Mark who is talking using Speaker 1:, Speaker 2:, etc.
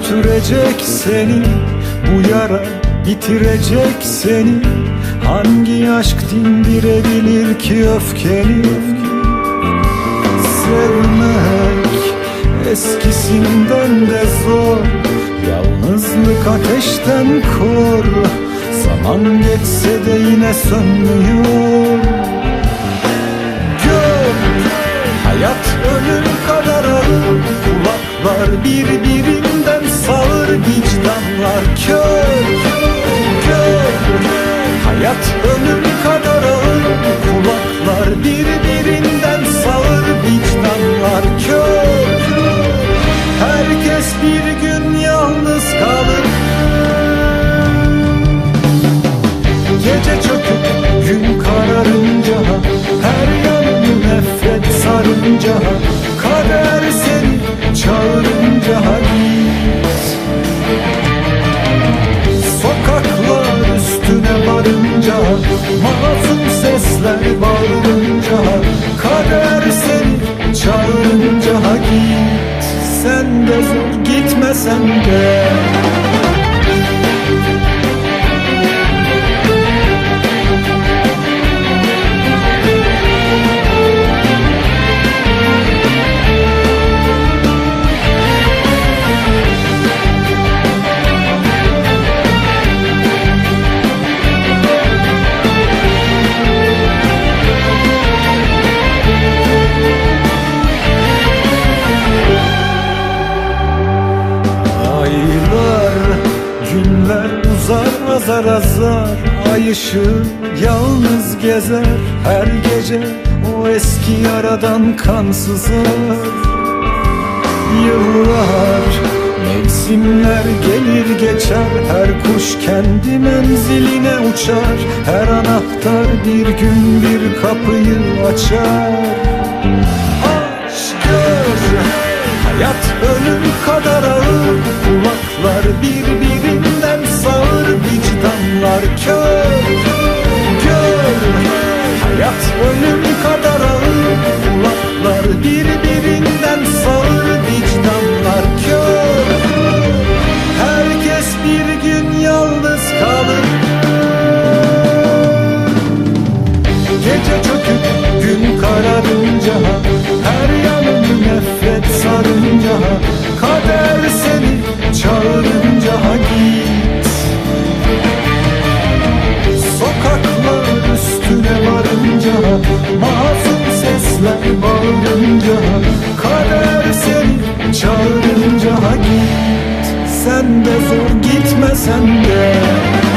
Speaker 1: Götürecek seni bu yara bitirecek seni. Hangi aşk dindirebilir ki öfkeni? Sevmek eskisinden de zor Yalnızlık ateşten kor. Zaman geçse de yine sönmüyor. Gör Hayat ölüm kadar ağır. Kulaklar Vicdanlar kör Kör Hayat ölüm kadar ağır Kulaklar birbirinden sağır Vicdanlar kör Herkes bir gün yalnız kalır. Gece çöküp gün kararınca Her yanı nefret sarınca Kader varınca Masum sesler bağırınca Kader seni çağırınca git Sen de zor gitmesen de azar azar Ay ışığı yalnız gezer. Her gece O eski yaradan kan sızar. Yıllar, mevsimler gelir geçer. Her kuş kendi menziline uçar. Her anahtar bir gün bir kapıyı açar. Aç gör Hayat ölüm kadar ağır. Kulaklar birbirinden sağır Vicdanlar kör Kör zor gitmesen de.